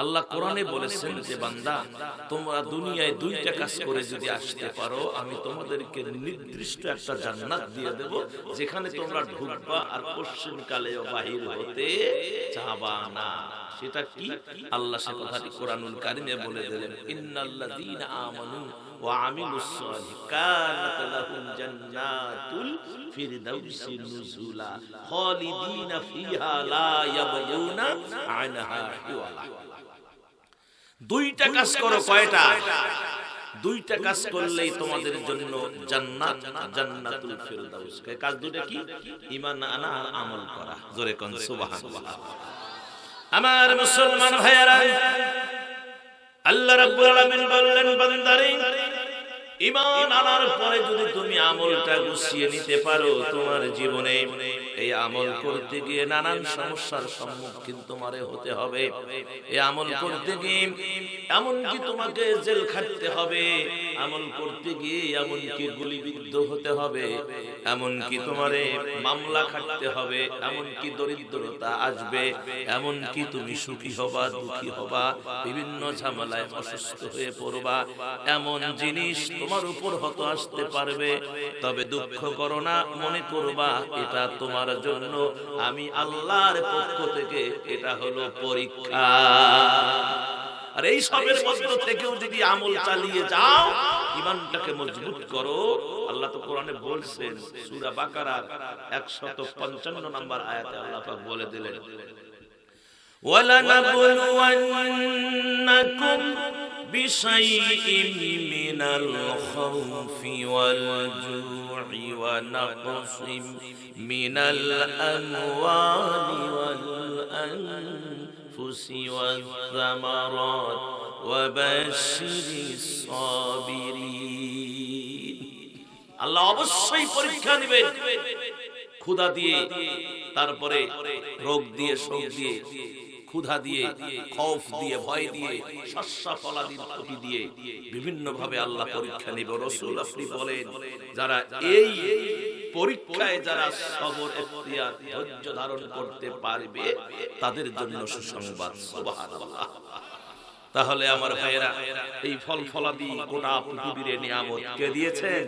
আল্লাহ কোরআনে বলেছেন যে বান্দা তোমরা দুনিয়ায় দুইটা কাজ করে যদি আসতে পারো আমি তোমাদেরকে নির্দিষ্ট একটা জান্নাত দিয়ে দেব যেখানে তোমরা ঢুকবা আর পশ্চিম কালে বাহির হতে চাবা না। সেটা কি? আল্লাহ সে কথাটি কোরআনুল কারিমে বলে দিলেন ইন্নাল্লাযীনা আমানু খালিদিনা ফিহা লা ইয়াবগুনা আনহা দুইটা কাজ করো কয়টা? দুইটা কাজ করলেই তোমাদের জন্য জান্নাত জান্নাতুল ফিরদাউস। কাজ দুইটা কি? ঈমান আনা আর আমল করা। জোরে কোন সুবহানাল্লাহ। আমার মুসলমান ভাইয়েরা আল্লাহ রাব্বুল আলামিন বললেন বান্দারে ঈমান আনার পরে যদি তুমি আমলটা গুছিয়ে নিতে পারো তোমার জীবনে, এই আমল করতে গিয়ে নানান সমস্যার সম্মুখীন তোমার হতে হবে। এই আমল করতে গিয়ে এমনকি তোমাকে জেল খাটতে হবে। আমল করতে গিয়ে এমনকি গুলিবিদ্ধ হতে হবে, এমনকি তোমার মামলা খাটতে হবে, এমনকি দরিদ্রতা আসবে, এমনকি তুমি সুখী হবা, দুঃখী হবা, বিভিন্ন ঝামেলায় অসুস্থ হয়ে পড়বা, এমন জিনিস তোমার উপর হতো আসতে পারবে, তবে দুঃখ করো না, মনে করবা এটা তোমার জন্য, আমি আল্লাহর পক্ষ থেকে এটা হলো পরীক্ষা। আর এই সবের মধ্য থেকেও যদি আমল চালিয়ে যাও ইমানটাকে মজবুত করো আল্লাহ তো কোরআনে বলছেন সূরা বাকারার 155 নম্বর আয়াতে আল্লাহ পাক বলে দিলেন ولنبلونكم بشيء من الخوف والجوع ونقص من الأموال والأنفس والثمرات وبشر الصابرين আল্লাহ অবশ্যই পরীক্ষা নেবেন ক্ষুধা দিয়ে তারপরে রোগ দিয়ে শোক দিয়ে ক্ষুধা দিয়ে খৌফ দিয়ে ভয় দিয়ে শস্য ফলাদি ক্ষতি দিয়ে বিভিন্ন ভাবে আল্লাহ পরীক্ষা নিবে রসুল আপনি বলেন যারা এই পরীক্ষায় যারা সবর এখতিয়ার ধৈর্য ধারণ করতে পারবে তাদের জন্য সুসংবাদ সুবহানাল্লাহ। তাহলে আমার ভাইয়েরা এই ফল ফলাদি গোটা পৃথিবীর নিয়ামত কে দিয়েছেন।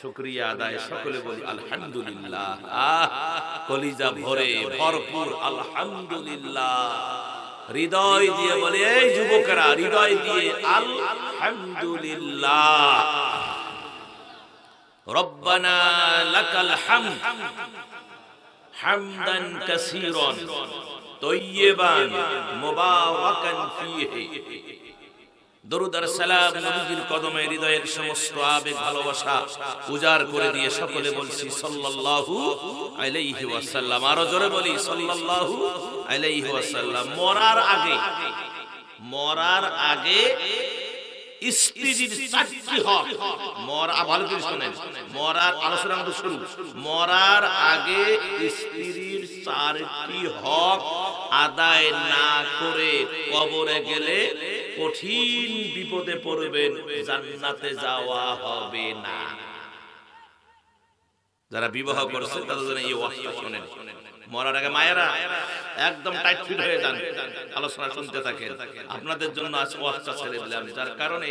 শুক্রিয়া আদায় সকলে বলি আলহামদুলিল্লাহ। কলিজা ভরে ভরপুর আলহামদুলিল্লাহ। হৃদয় দিয়ে বলে এই যুবকেরা হৃদয় দিয়ে আলহামদুলিল্লাহ। নবীজির কদমে হৃদয়ের সমস্ত আবেগ, ভালোবাসা উজাড় করে দিয়ে সকলে বলছি, সাল্লাল্লাহু আলাইহি আরও জোরে বলি, সাল্লাল্লাহু আলাইহি মরার আগে মরার আগে মরার আগে হক আদায় না করে কবরে গেলে কঠিন বিপদে পড়বেন জান্নাতে যাওয়া হবে না। যারা বিবাহ করছে, তাদের জন্য এই ওয়াক্ত শোনেন। মরার আগে মায়েরা একদম টাইট ফিট হয়ে যান। আলোচনা শুনতে থাকেন। আপনাদের জন্য আজ ছেলে ছেড়ে দিলাম যার কারণে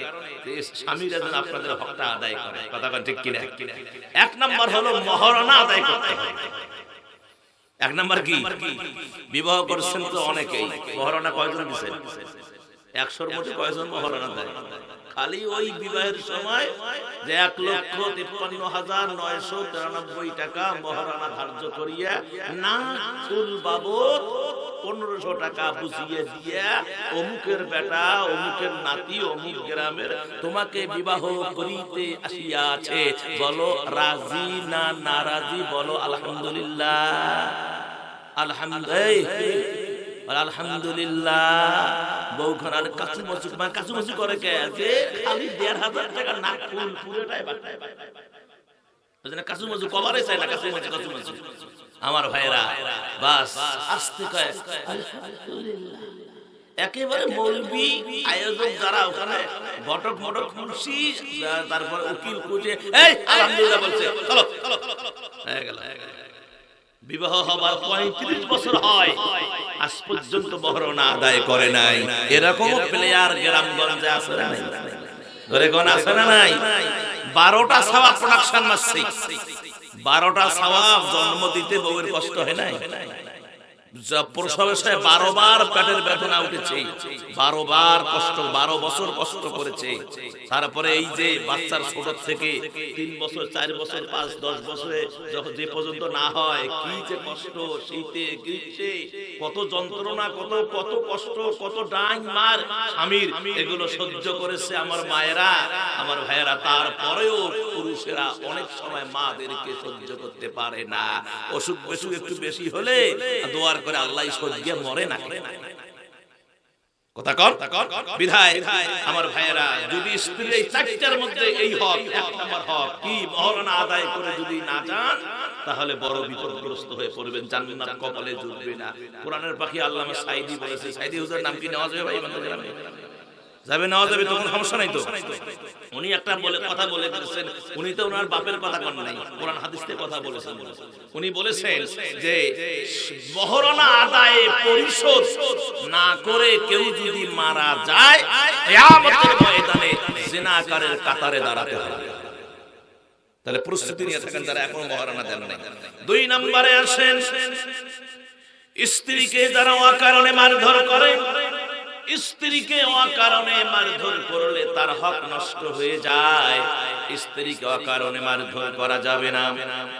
স্বামীরা যেন আপনাদের হকটা আদায় করে। কথা ঠিক কিনা? এক নম্বর হলো মহরণা আদায় করতে এক নাম্বার কি? বিবাহ করছেন তো অনেকেই। মহরণা কয়জন দিচ্ছেন একশোর মধ্যে কয়জন মহারণা দেয়? খালি ওই বিবাহের সময় যে এক লক্ষ তিপ্পান্ন হাজার নয়শো তিরানব্বই টাকা মহারানা ধার্য করিয়া না ফুল বাবদ পনেরোশো টাকা বুঝিয়ে দিয়া অমুকের বেটা অমুকের নাতি অমুক গ্রামের তোমাকে বিবাহ করিতে আসিয়াছে। বলো রাজি না নারাজি? বলো আলহামদুলিল্লাহ। আলহামদুলিল্লাহ। করে কে? দেড় হাজার টাকা চাই না আমার ভাইরা বাস, আস্তে একেবারে মৌলবি আয়োজক যারা ওখানে ঘটক মটক খুশি তারপর উকিল খুঁজে বলছে হয়ে গেল। বিবাহ হবার পঁয়ত্রিশ বছর হয়, আজ পর্যন্ত মহরণা আদায় করে নাই। এরকম প্লেয়ার গ্রামগঞ্জে আছে না ধরে কোন আছে না নাই? বারোটা সাওয়া প্রোডাকশন মারছে। বারোটা সাবাব জন্ম দিতে বউয়ের কষ্ট হয় নাই? কত যন্ত্রণা, কত কত কষ্ট, কত ডাং মার। স্বামীর এগুলো সহ্য করেছে আমার মায়েরা, আমার ভাইয়েরা। তারপরেও পুরুষেরা অনেক সময় মাদেরকে সহ্য করতে পারে না। অসুখ বেসুখ একটু বেশি হলে দোয়ার করে আল্লাহ সজ্ঞে মরে না কথা কর? বিধায় আমার ভাইয়েরা যদি স্ত্রীর এই চারটার মধ্যে এই হক এক নম্বর হক কি মহরণা আদায় করে যদি না যান তাহলে বড় বিপদগ্রস্ত হয়ে পড়বেন জান্নাত কপালে জুটবে না। কোরআনের পাখি আল্লামা সাইদি বলেছে সাইদি হুজুর নাম কি নেওয়া যাবে ভাই? গ্রামে? যাবে নেওয়া যাবে তো কোনো সমস্যা নাই তো। উনি একটা বলে কথা বলে দিয়েছেন উনি তো ওনার বাপের কথা কন নাই। কোরআন হাদিস থেকে কথা বলেছেন। উনি বলেছেন যে, মহরণা আদায়ে পরিশোধ না করে কেউ যদি মারা যায়, কিয়ামতের ময়দানে জিনাকারের কাতারে দাঁড়াতে হবে। তাহলে প্রস্তুতি নিয়ে থাকেন যারা এখনও মহারানা দেন নাই। দুই নম্বরে আসেন, স্ত্রীকে যারা অকারণে মারধর করে স্ত্রীকে অকারণে মারধর করলে তার হক নষ্ট হয়ে যায়। স্ত্রীকে অকারণে মারধর করা যাবে না।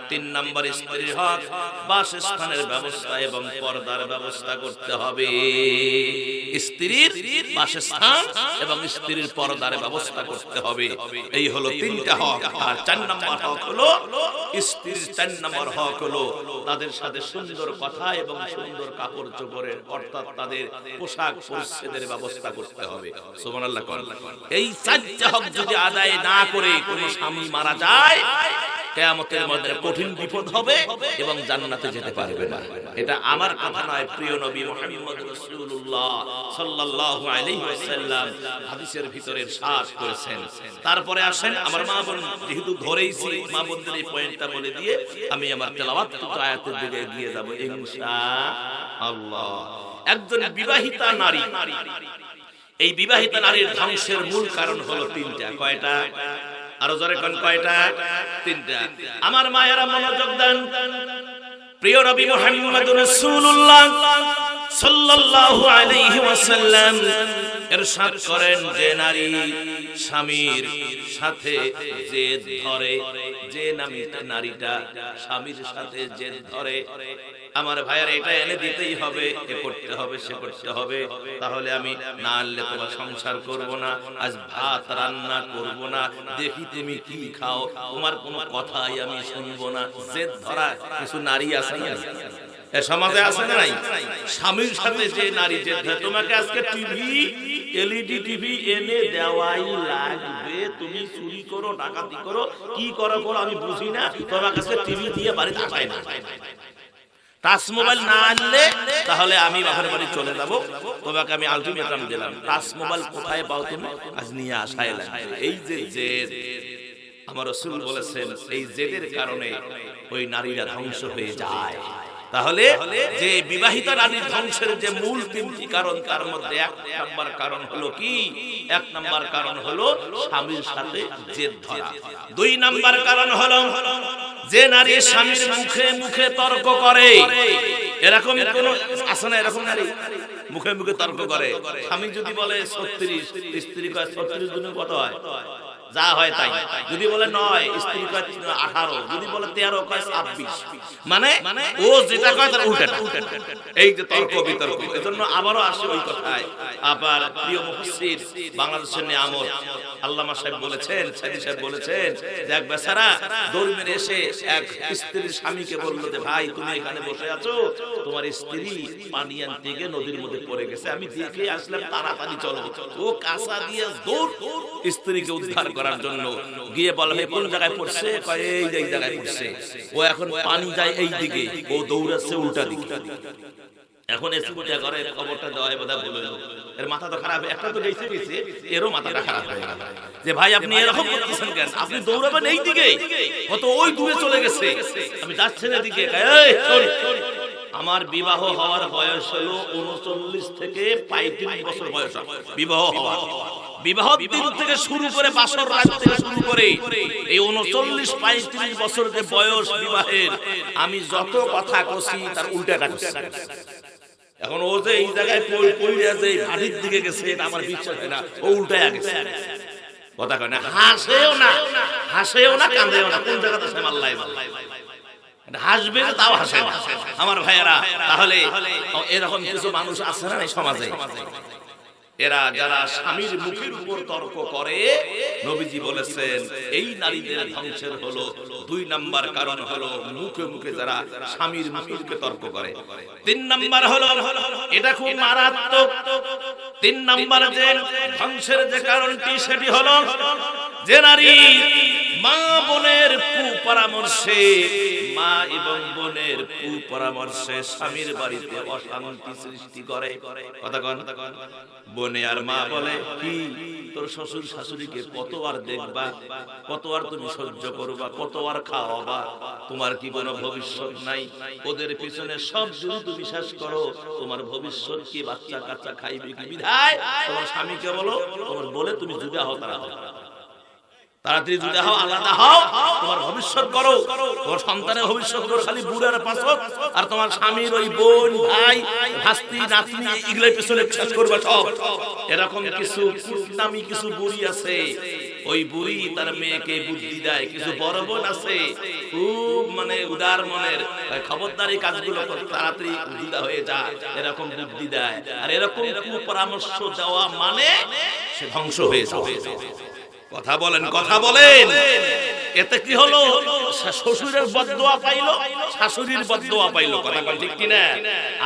তিন নম্বর, স্ত্রীর হক, বাসস্থানের ব্যবস্থা এবং পর্দার ব্যবস্থা করতে হবে। স্ত্রীর বাসস্থান এবং স্ত্রীর পর্দার ব্যবস্থা করতে হবে। এই হলো তিনটা হক। আর চার নম্বর হক হলো, স্ত্রীর চার নম্বর হক হলো তাদের সাথে সুন্দর কথা এবং সুন্দর কাপড় চোপড়ের, অর্থাৎ তাদের পোশাক পরিচ্ছেদের ব্যবস্থা করতে হবে। সুবহানাল্লাহ এই চারটা হক যদি আদায় না করে কোনো স্বামী মারা যায়, কেয়ামতের মধ্যে কঠিন বিপদ হবে এবং জান্নাতে যেতে পারবে না। এটা আমার কথা নয়, প্রিয় নবী মুহাম্মদ রাসূলুল্লাহ সাল্লাল্লাহু আলাইহি ওয়াসাল্লাম হাদিসের ভিতরে সার করেছেন। তারপরে আসেন আমার মা বোন, যেহেতু ধরেইছি, মা বোনদের এই পয়েন্টটা বলে দিয়ে আমি আমার তেলাওয়াত আয়াতের দিকে এগিয়ে যাব ইনশাআল্লাহ একজন বিবাহিতা নারী, এই বিবাহিতা নারীর ধ্বংসের মূল কারণ হলো তিনটা, কয়টা? আরও জোরে কোন কয়টা? তিনটা। আমার মায়েরা মনোযোগ দেন। প্রিয় রবি মোহাম্মদ রাসূলুল্লাহ সাল্লাল্লাহু আলাইহি ওয়াসাল্লাম ইরশাদ করেন যে নারী স্বামীর সাথে যে ধরে, যে নারীটা স্বামীর সাথে যে ধরে। আমার ভাইয়ের এটা এনে দিতেই হবে, এ করতে হবে, সে করতে হবে। তাহলে আমি না আনলে তোমার সংসার করব না, আজ ভাত রান্না করব না, দেখি তুমি কি খাও। তোমার কোনো কথাই আমি শুনব না। জেদ ধরা, কিছু নারী আছে না? এ সমাজে আছে না নাই? স্বামীর সাথে যে নারী যে তোমাকে আজকে টিভি এলইডি টিভি এনে দেওয়াই লাগবে। তুমি চুরি করো ডাকাতি করো কি করো করো আমি বুঝি না। তোমার কাছে টিভি দিয়ে বাড়িতে আসাই না। টাচ মোবাইল না আনলে তাহলে আমি বাপের বাড়ি চলে যাব। তোমাকে আমি আলটিমেটাম দিলাম। টাচ মোবাইল কোথায় পাও তুমি? আজ নিয়ে আসাই এই যে জেদ। আমার রসুল বলেছেন এই জেদের কারণে ওই নারীরা ধ্বংস হয়ে যায়। তাহলে যে বিবাহিত নারীর ধ্বংসের যে মূল তিনটি কারণ, তার মধ্যে এক নাম্বার কারণ হলো কি? এক নাম্বার কারণ হলো স্বামীর সাথে জেদ ধরা। দুই নাম্বার কারণ হলো যে নারী স্বামীর মুখে মুখে তর্ক করে। এরকম কোন আছে না এরকম নারী? মুখে মুখে তর্ক করে। স্বামী যদি বলে ছত্রিশ, স্ত্রী কয়, ছত্রিশ দিনে কত হয়? যা হয় তাই। যদি বলে নয়, স্ত্রী কয় আঠারো, যদি বলে তেরো, কয় ছাব্বিশ। মানে ও যেটা কয় তার উল্টাটা এই যে তর্ক বিতর্ক, এজন্য আবারও আসে ওই কথায়, আবার প্রিয় মুফসির বাংলাদেশের নিয়ামত, আল্লামা সাহেব বলেছেন, সাইদি সাহেব বলেছেন যে এক বেচারা, দৌড় এসে এক স্ত্রীর স্বামীকে বলল যে, ভাই, তুমি এখানে বসে আছো, তোমার স্ত্রী পানি আনতে গিয়ে নদীর মধ্যে পড়ে গেছে, আমি দেখে আসলাম, তাড়াতাড়ি চলো। ও কাঁচা দিয়ে দৌড়, স্ত্রীকে উদ্ধার করার জন্য। গিয়ে বলা হয় কোন জায়গায় পড়ছে? এই এই জায়গায় পড়ছে। ও এখন পানি যায় এই দিকে। ও দৌড়াচ্ছে উল্টা দিকে। এখন এসে করে খবরটা দেওয়া হয় বোধহয় ভুল। এর মাথা তো খারাপ। একটা তো গেছে গেছে এরও মাথাটা খারাপ হয়ে গেল। যে ভাই আপনি এরকম করতেছেন কেন? আপনি দৌড়াবেন এই দিকে। কত ওই দূরে চলে গেছে। আমি যাচ্ছি না শোন, আমার বিবাহ হওয়ার বয়স হলো উনচল্লিশ থেকে পঁয়ত্রিশ বছর বয়স বিবাহ হওয়ার বিবাহ দিন থেকে শুরু করে বাসর রাত থেকে শুরু করে এই উনচল্লিশ, পঁয়ত্রিশ বছর যে বয়স বিবাহের, আমি যত কথা কছি তার উল্টাটা করছি। এখন ও যে এই জায়গায় যে দিকে গেছে, এটা আমার বিশ্বাস হয় না। ও উল্টায় গেছে। কথা কয় না, হাসেও না হাসেও না, কাঁদেও না। কোন জায়গাতে সে মাল্লাই মাল্লাই হাসবে তাও হাসে আমার ভাইয়েরা, তাহলে এরকম কিছু মানুষ আছে না সমাজে? এরা যারা স্বামীর মুখের উপর তর্ক করে, নবীজি বলেছেন, এই নারীদের ধ্বংসের হলো দুই নাম্বার কারণ হলো মুখে মুখে যারা স্বামীর মুখে তর্ক করে। তিন নাম্বার হলো, এটা খুব মারাত্মক। তিন নাম্বার যে ধ্বংসের যে কারণটি, সেটি হলো যে নারী মা বোনের কুপরামর্শে, মা এবং বোনের কুপরামর্শে স্বামীর বাড়িতে অশান্তি সৃষ্টি করে। কথা কন। বোনে আর মা বলে, কি তোর শ্বশুর শাশুড়িকে কত আর দেখবা? কত আর তুমি সহ্য করবা? কত আর খাওয়াবা? তোমার কি কোনো ভবিষ্যৎ নাই? ওদের পিছনে সব যদি বিশ্বাস করো, তোমার ভবিষ্যৎ কি বাচ্চা কাচ্চা খাইবে কি? বিধায় তোমার স্বামীকে বলো, তোমার বলে তুমি জুদা হও তারা হও তাড়াতাড়ি জুদা হও আলাদা হও। তোমার ভবিষ্যৎ করো। তোমার সন্তানের ভবিষ্যৎ করো খালি বুড়ার পাশত আর তোমার স্বামীর ওই বোন ভাই ভাস্তি নাতনি এগুলোর পিছনে শেষ করবে সব। এরকম কিছু নামি কিছু বুড়ি আছে। ওই বুড়ি তার মেয়েকে বুদ্ধি দেয়। কিছু বড় বোন আছে। খুব মানে উদার মনের। খবরদারি কাজগুলো তাড়াতাড়ি জুদা হয়ে যায় এরকম বুদ্ধি দেয়। আর এরকম পরামর্শ দেওয়া মানে সে ধ্বংস হয়ে যাবে। কথা বলেন কথা বলেন। এতে কি হলো? শ্বশুরের বদদোয়া পাইলো, শাশুড়ির বদদোয়া পাইলো, কথা বল ঠিক কিনা?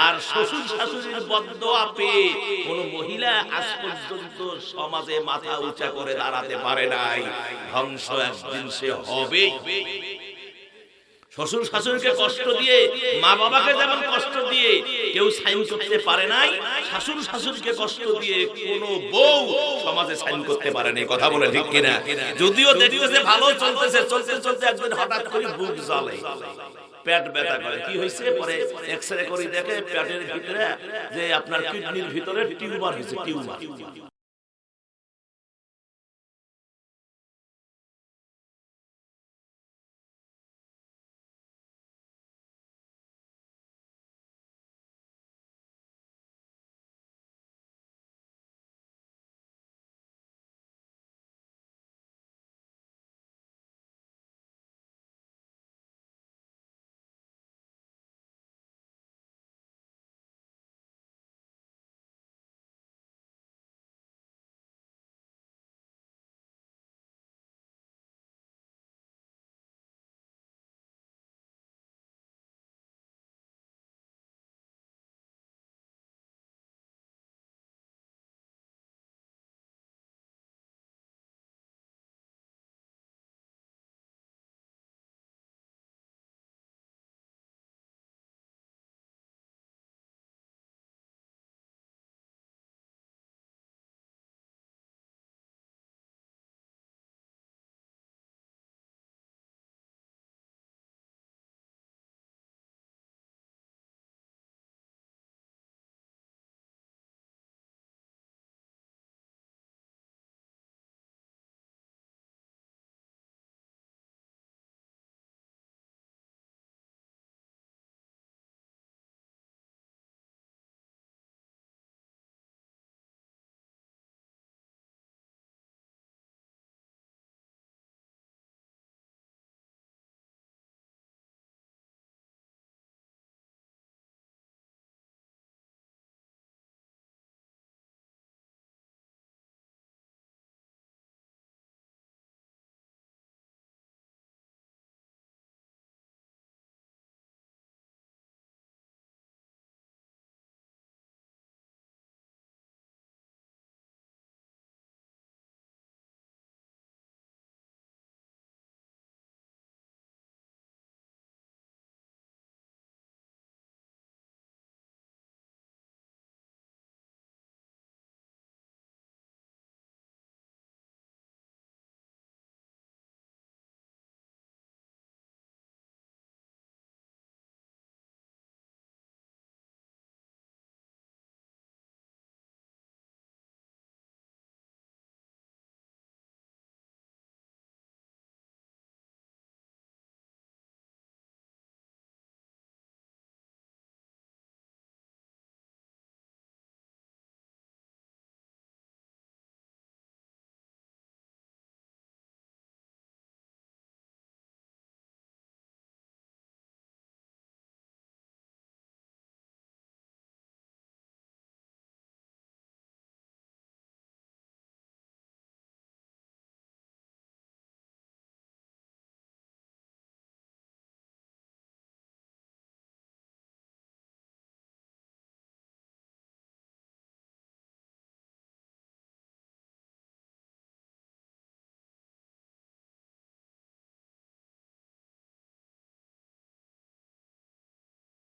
আর শ্বশুর শাশুড়ির বদদোয়া পেয়ে কোন মহিলা আজ পর্যন্ত সমাজে মাথা উঁচা করে দাঁড়াতে পারে নাই। ধ্বংস একদিন সে হবে। শ্বশুর শাশুড়িকে কষ্ট দিয়ে, মা বাবাকে যেমন কষ্ট দিয়ে কেউ সাইন করতে পারে নাই, শাশুড় শাশুড়িকে কষ্ট দিয়ে কোন বউ সমাজে সাইন করতে পারে নাই, কথা বলে ঠিক কিনা? যদিও দেখতেছে ভালো চলতেছে, চলতে চলতে একদিন হঠাৎ করে বুক জ্বলে। পেট ব্যথা করে। কি হয়েছে? পরে এক্সরে করে দেখে পেটের ভিতরে যে আপনার কিডনির ভিতরে টিউমার হয়েছে, টিউমার।